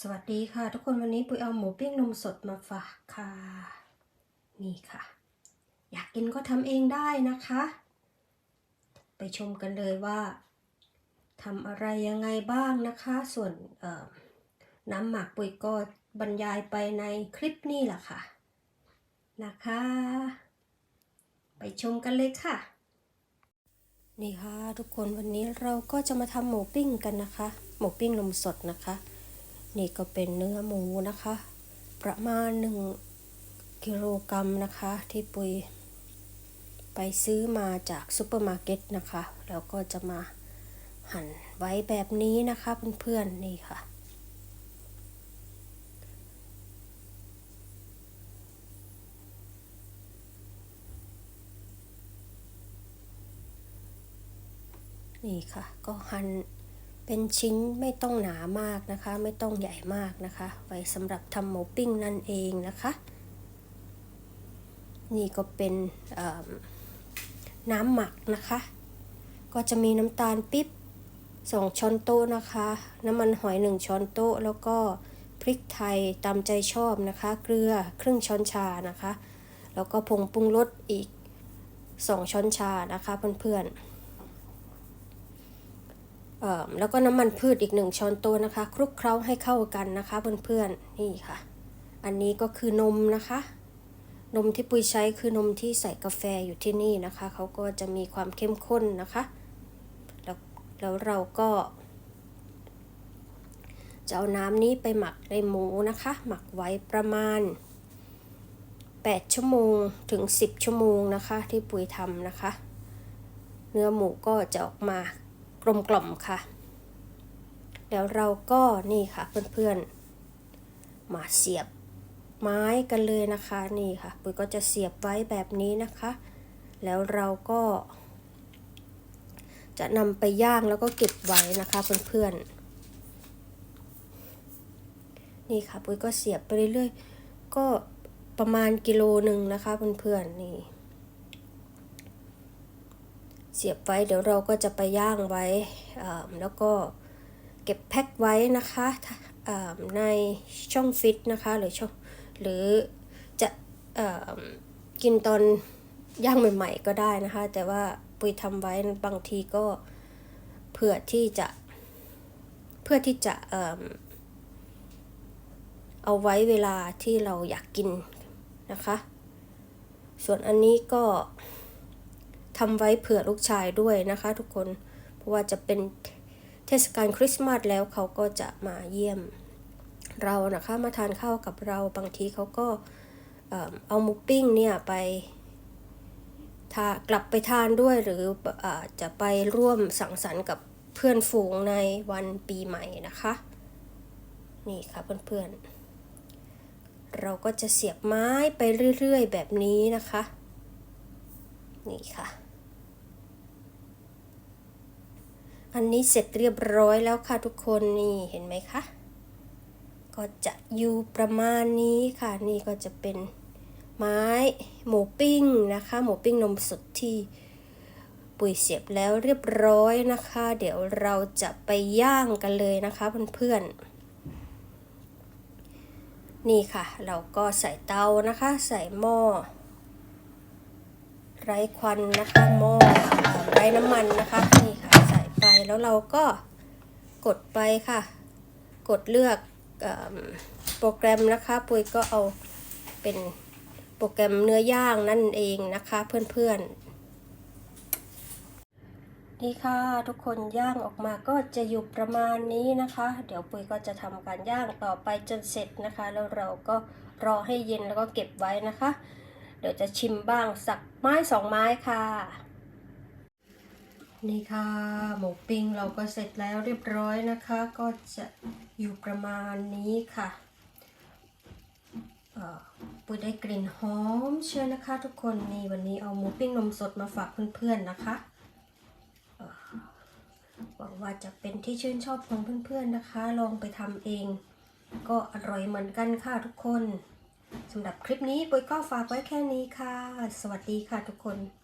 สวัสดีค่ะ ทุกคนวันนี้ปุยเอาหมูปิ้งนมสดมาฝากค่ะ นี่ค่ะ อยากกินก็ทำเองได้นะคะ ไปชมกันเลยว่าทำอะไรยังไงบ้างนะคะ ส่วนน้ำหมักปุยก็บรรยายไปในคลิปนี้แหละค่ะ นะคะ ไปชมกันเลยค่ะ นี่ค่ะ ทุกคนวันนี้เราก็จะมาทำหมูปิ้งกันนะคะ หมูปิ้งนมสดนะคะ นี่ก็เป็นเนื้อหมูนะคะ ประมาณ 1กิโลกรัมนะคะ ที่ปุยไปซื้อมาจากซูเปอร์มาร์เก็ตนะคะ แล้วก็จะมาหั่นไว้แบบนี้นะคะเพื่อนๆนี่ค่ะ นี่ค่ะ ก็หั่น เป็นชิ้นไม่ต้องหนามากนะคะ ไม่ต้องใหญ่มากนะคะ ไว้สำหรับทำหมูปิ้งนั่นเองนะคะ นี่ก็เป็นน้ำหมักนะคะ ก็จะมีน้ำตาลปิ๊บสองช้อนโต๊ะนะคะ น้ำมันหอยหนึ่งช้อนโต๊ะ แล้วก็พริกไทยตามใจชอบนะคะ เกลือครึ่งช้อนชานะคะ แล้วก็ผงปรุงรสอีกสองช้อนชานะคะเพื่อนๆ แล้วก็น้ำมันพืชอีกหนึ่งช้อนโต๊ะนะคะ คลุกเคล้าให้เข้ากันนะคะเพื่อนๆนี่ค่ะ อันนี้ก็คือนมนะคะ นมที่ปุยใช้คือนมที่ใส่กาแฟอยู่ที่นี่นะคะเขาก็จะมีความเข้มข้นนะคะแล้วแล้วเราก็จะเอาน้ำนี้ไปหมักในหมูนะคะ หมักไว้ประมาณ 8 ชั่วโมงถึง 10 ชั่วโมงนะคะ ที่ปุ๋ยทำนะคะ เนื้อหมูก็จะออกมา กลมกล่อมค่ะแล้วเราก็นี่ค่ะเพื่อนๆ มาเสียบไม้กันเลยนะคะนี่ค่ะปุ้ยก็จะเสียบไว้แบบนี้นะคะ แล้วเราก็ จะนำไปย่างแล้วก็เก็บไว้นะคะเพื่อนๆ นี่ค่ะปุ้ยก็เสียบไปเรื่อยๆ ก็ประมาณกิโลหนึ่งนะคะเพื่อนๆนี่ เสียบไว้เดี๋ยวเราก็จะไปย่างไว้แล้วก็เก็บแพ็คไว้นะคะในช่องฟิตนะคะหรือช่องหรือจะกินตอนย่างใหม่ ๆ ก็ได้นะคะ แต่ว่าปุยทำไว้บางทีก็เพื่อที่จะเพื่อที่จะเอาไว้เวลาที่เราอยากกินนะคะ ส่วนอันนี้ก็ ทำไว้เผื่อลูกชายด้วยนะคะ ทุกคน เพราะว่าจะเป็นเทศกาลคริสต์มาสแล้วเขาก็จะมาเยี่ยม เรานะคะมาทานข้าวกับเราบางทีเขาก็เอาหมูปิ้งเนี่ยไปทากลับไปทานด้วยหรืออจะไปร่วมสังสรรค์กับเพื่อนฝูงในวันปีใหม่นะคะ นี่ค่ะเพื่อนๆเราก็จะเสียบไม้ไปเรื่อยๆแบบนี้นะคะ นี่ค่ะ อันนี้เสร็จเรียบร้อยแล้วค่ะทุกคนนี่เห็นไหมคะ ก็จะอยู่ประมาณนี้ค่ะ นี่ก็จะเป็นไม้หมูปิ้งนะคะ หมูปิ้งนมสดที่ปุ๋ยเสียบแล้วเรียบร้อยนะคะ เดี๋ยวเราจะไปย่างกันเลยนะคะเพื่อนๆนี่ค่ะ เราก็ใส่เตานะคะ ใส่หม้อ ไร้ควันนะคะหม้อไร้น้ำมันนะคะนี่ค่ะใส่ไปแล้วเราก็กดไปค่ะ กดเลือกโปรแกรมนะคะปุยก็เอาเป็นโปรแกรมเนื้อย่างนั่นเองนะคะเพื่อนๆนี่ค่ะทุกคนย่างออกมาก็จะอยู่ประมาณนี้นะคะ เดี๋ยวปุยก็จะทำการย่างต่อไปจนเสร็จนะคะ แล้วเราก็รอให้เย็นแล้วก็เก็บไว้นะคะ เดี๋ยวจะชิมบ้างสักไม้สองไม้ค่ะ นี่ค่ะ หมูปิ้งเราก็เสร็จแล้วเรียบร้อยนะคะ ก็จะอยู่ประมาณนี้ค่ะปุยได้กลิ่นหอมเชียวนะคะ ทุกคนนี่วันนี้เอาหมูปิ้งนมสดมาฝากเพื่อนๆนะคะหวังว่าจะเป็นที่ชื่นชอบของเพื่อนๆนะคะ ลองไปทำเอง ก็อร่อยเหมือนกันค่ะทุกคน สำหรับคลิปนี้ปุ้ยก็ฝากไว้แค่นี้ค่ะ สวัสดีค่ะทุกคน